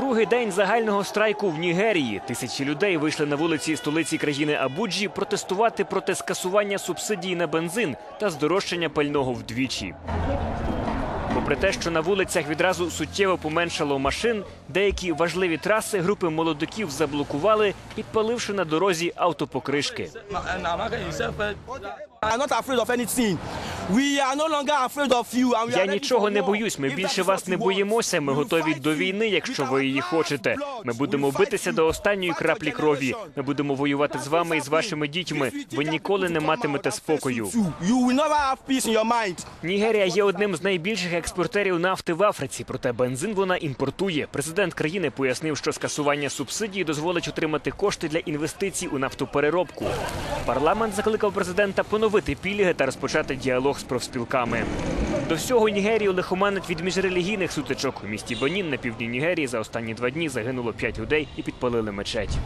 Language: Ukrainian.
Другий день загального страйку в Нігерії. Тисячі людей вийшли на вулиці столиці країни Абуджі протестувати проти скасування субсидій на бензин та здорожчання пального вдвічі. Попри те, що на вулицях відразу суттєво поменшало машин, деякі важливі траси групи молодиків заблокували, підпаливши на дорозі автопокришки. Я нічого не боюсь. Ми більше вас не боїмося. Ми готові до війни, якщо ви її хочете. Ми будемо битися до останньої краплі крові. Ми будемо воювати з вами і з вашими дітьми. Ви ніколи не матимете спокою. Нігерія є одним з найбільших експортерів нафти в Африці. Проте бензин вона імпортує. Президент країни пояснив, що скасування субсидій дозволить отримати кошти для інвестицій у нафтопереробку. Парламент закликав президента поновити пільги та розпочати діалог з профспілками. До всього Нігерію лихоманить від міжрелігійних сутичок. У місті Бенін на півдні Нігерії за останні два дні загинуло п'ять людей і підпалили мечеть.